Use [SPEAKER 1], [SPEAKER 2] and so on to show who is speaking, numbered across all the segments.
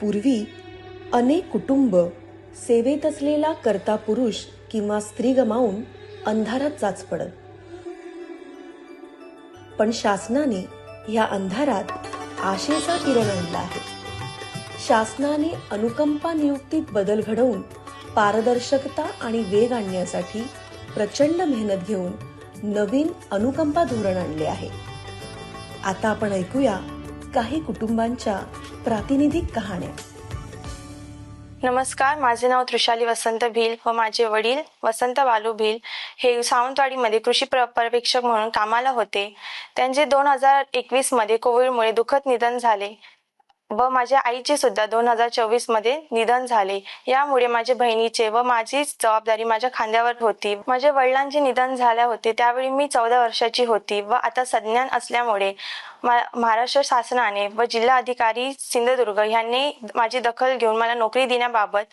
[SPEAKER 1] पूर्वी अनेक कुटुंब सेवेत असलेला कर्ता पुरुष किंवा स्त्री गमावून अंधारात जाच पडत. पण शासनाने या अंधारात आशेचा किरण आणला आहे. शासनाने अनुकंपा नियुक्तीत बदल घडवून पारदर्शकता आणि वेग आणण्यासाठी प्रचंड मेहनत घेऊन नवीन अनुकंपा धोरण आणले आहे. आता आपण ऐकूया काही कुटुंबांच्या प्रातिनिधिक कहाण्या.
[SPEAKER 2] नमस्कार माझे नाव त्रिशाली वसंत भिल व माझे वडील वसंत बालू भिल हे सावंतवाडीमध्ये कृषी पर्यवेक्षक म्हणून कामाला होते. त्यांचे दोन हजार एकवीसमध्ये कोविडमुळे दुःखद निधन झाले. व माझ्या आईचे सुद्धा दोन हजार चोवीसमध्ये निधन झाले. यामुळे माझ्या बहिणीचे व माझी जबाबदारी माझ्या खांद्यावर होती. माझ्या वडिलांचे निधन झाले होते. त्यावेळी मी चौदा वर्षाची होती व आता संज्ञान असल्यामुळे मा- महाराष्ट्र शासनाने व जिल्हा अधिकारी सिंधुदुर्ग यांनी माझी दखल घेऊन मला नोकरी देण्याबाबत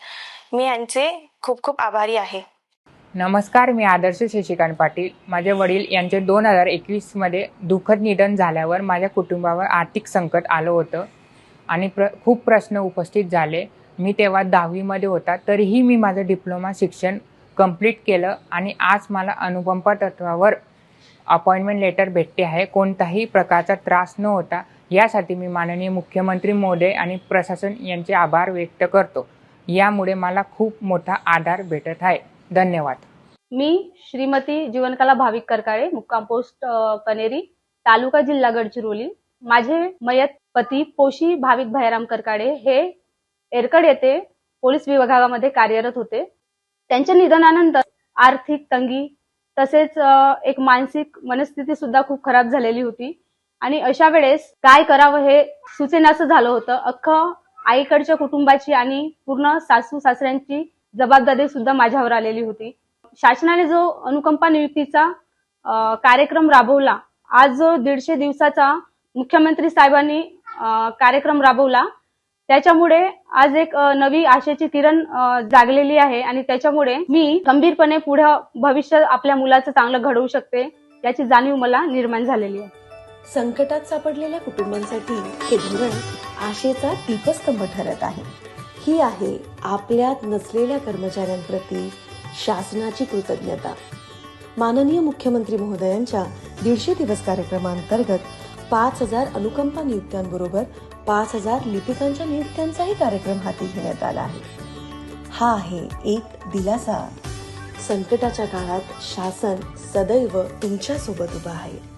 [SPEAKER 2] मी यांचे खूप खूप आभारी आहे.
[SPEAKER 3] नमस्कार मी आदर्श शशिकांत पाटील. माझे वडील यांचे दोन हजार एकवीसमध्ये दुःखद निधन झाल्यावर माझ्या कुटुंबावर आर्थिक संकट आलं होतं. आणि प्र खूप प्रश्न उपस्थित झाले. मी तेव्हा दहावीमध्ये होता तरीही मी माझं डिप्लोमा शिक्षण कंप्लीट केलं आणि आज मला अनुकंपा तत्वावर अपॉइंटमेंट लेटर भेटते आहे. कोणताही प्रकारचा त्रास न होता यासाठी मी माननीय मुख्यमंत्री महोदय आणि प्रशासन यांचे आभार व्यक्त करतो. यामुळे मला खूप मोठा आधार भेटत आहे. धन्यवाद.
[SPEAKER 4] मी श्रीमती जीवनकला भाविक करकाळे मुक्काम पोस्ट कनेरी तालुका जिल्हा गडचिरोली माझे मयत पती पोशी भाविक भैराम करकाडे हे एरकड येथे पोलीस विभागामध्ये कार्यरत होते. त्यांच्या निधनानंतर आर्थिक तंगी तसेच एक मानसिक मनस्थिती सुद्धा खूप खराब झालेली होती. आणि अशा वेळेस काय करावं हे सुचेनासं झालं होतं. अख्खं आईकडच्या कुटुंबाची आणि पूर्ण सासू सासऱ्यांची जबाबदारी सुद्धा माझ्यावर आलेली होती. शासनाने जो अनुकंपा नियुक्तीचा कार्यक्रम राबवला आज जो दीडशे दिवसाचा मुख्यमंत्री साहेबांनी कार्यक्रम राबवला. त्याच्यामुळे आज एक नवी आशेची किरण जागलेली आहे आणि त्याच्यामुळे मी गंभीरपणे पुढे भविष्य आपल्या मुलाचं चांगलं घडवू शकते याची जाणीव मला निर्माण झालेली आहे.
[SPEAKER 1] संकटात सापडलेल्या कुटुंबांसाठी हे धोरण आशेचा दीपस्तंभ ठरत आहे. ही आहे आपल्यात नसलेल्या कर्मचाऱ्यांप्रती शासनाची कृतज्ञता. माननीय मुख्यमंत्री महोदयांच्या दीडशे दिवस कार्यक्रमांतर्गत पाच हजार अनुकंपा नियुक्त्यांबरोबर पाच हजार लिपिकांच्या नियुक्त्यांचाही कार्यक्रम हाती घेण्यात आला आहे. हा आहे एक दिलासा. संकटाच्या काळात शासन सदैव तुमच्यासोबत उभा आहे.